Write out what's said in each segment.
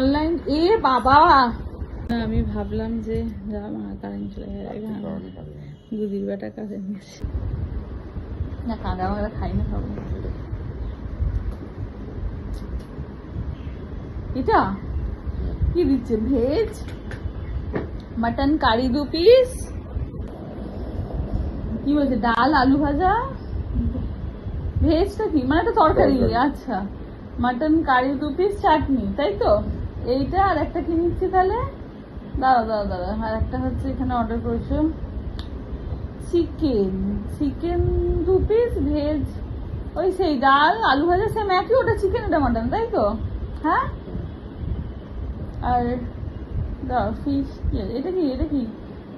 Online এ বাবা! আমি ভাবলাম যে যা মা কারেন্ট চলে গেছে। দুদির বেটা নিয়েছে না কাঁদা খাই না খাব। এটা? কি দিচ্ছে ভেজ? মাটন কারি দু পিস কি বলছে ডাল আলু ভাজা? ভেজটা কি? মানে একটা তরকারি তরকারি। আচ্ছা। মাটন কারি দু পিস চাটনি তাই তো? এইটা আর একটা কি নিচ্ছি তাহলে? দাঁড়া দাঁড়া দাঁড়া আর একটা হচ্ছে এখানে অর্ডার করেছ। চিকেন চিকেন দু পিস ভেজ ওই সেই ডাল, আলু ভাজা সেম একই, ওটা চিকেন এটা মাটন তাই তো? হ্যাঁ? আর দাঁড়া ফিশ এটা কি এটা কি?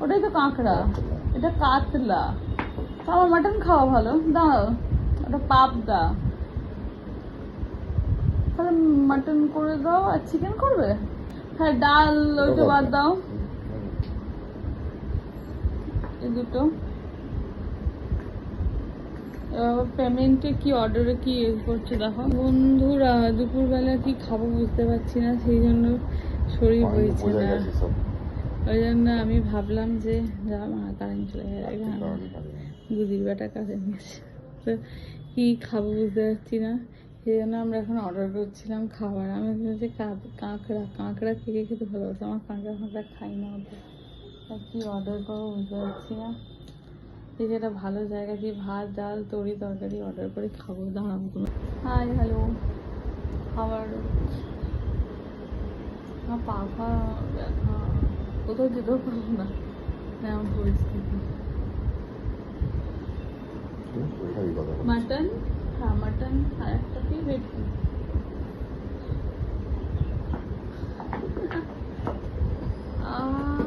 ওটাই তো কাঁকড়া, এটা কাতলা। আমার মাটন খাওয়া ভালো। দাঁড়াও, ওটা পাবদা। তাহলে মাটন করে দাও আর চিকেন করবে? হ্যাঁ ডাল ওইটা বাদ দাও। এই দুটো। পেমেন্টে কি অর্ডারে কি করছে দেখো? বন্ধুরা দুপুরবেলা কি খাব বুঝতে পারছি না সেই জন্য শরীর বইছে বোঝা না। ওই জন্য আমি ভাবলাম যে যা মা কারেন্ট চলে গেছে। দুদির বেটা কাজে নিয়েছে তো কি খাব বুঝতে পারছি না। সেই জন্য আমরা এখন অর্ডার করছিলাম খাবার। আমি কা- কাঁকড়া কাঁকড়া কে কে খেতে ভালোবাসে? আমার কাঁকড়া ফাঁকড়া খাই না ওদের আর কি অর্ডার করব বুঝতে পারছি না। দেখি একটা ভালো জায়গা দিয়ে ভাত ডাল তরি তরকারি অর্ডার করে খাব দাঁড়াবো কোনো। হাই হ্যালো খাবার আমার পা পা ব্যথা। কোথাও যেতেও পারব না। এমন পরিস্থিতি মাটন আর একটা কি ভেটকি আহ,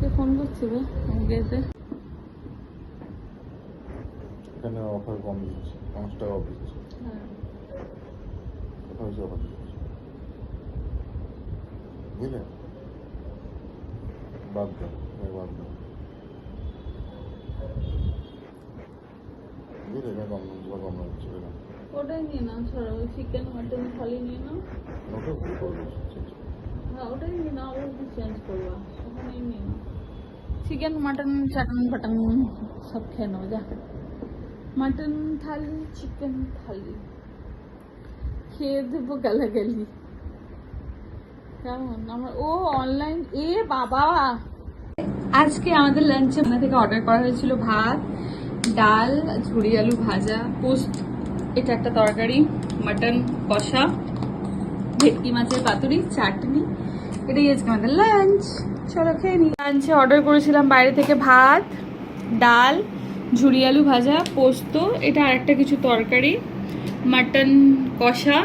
কে ফোন করছে বে গেছে। এখানে অফার কম দিচ্ছে পাঁচ টাকা অফ দিচ্ছে কোথাও হচ্ছে অফার দিচ্ছে বুঝলে বাদ দাও বাদ দাও। বুঝলে এটা কম এবার কম হচ্ছে ওটাই নিয়ে নাও ছড়া ওই চিকেন মাটন থালি নিয়ে নাও। ওটা হ্যাঁ ওটাই নিয়ে নাও আবার চেঞ্জ করবা ওখানেই নিয়ে নাও। চিকেন মাটন চাটন ফাটন সব খেয়ে নেব যা মাটন থালি চিকেন থালি খেয়ে দেবো গালাগালি কেমন আমার ও অনলাইন এ বাবা আজকে আমাদের লাঞ্চে থেকে অর্ডার করা হয়েছিল ভাত ডাল ঝুড়ি আলু ভাজা পোস্ট এটা একটা তরকারি মাটন কষা ভেটকি মাছের পাতুরি চাটনি এটাই লাঞ্চ চলো খেয়ে লাঞ্চে অর্ডার করেছিলাম বাইরে থেকে ভাত, ডাল ঝুড়ি আলু ভাজা, পোস্ত, এটা আর একটা কিছু তরকারি মাটন কষা।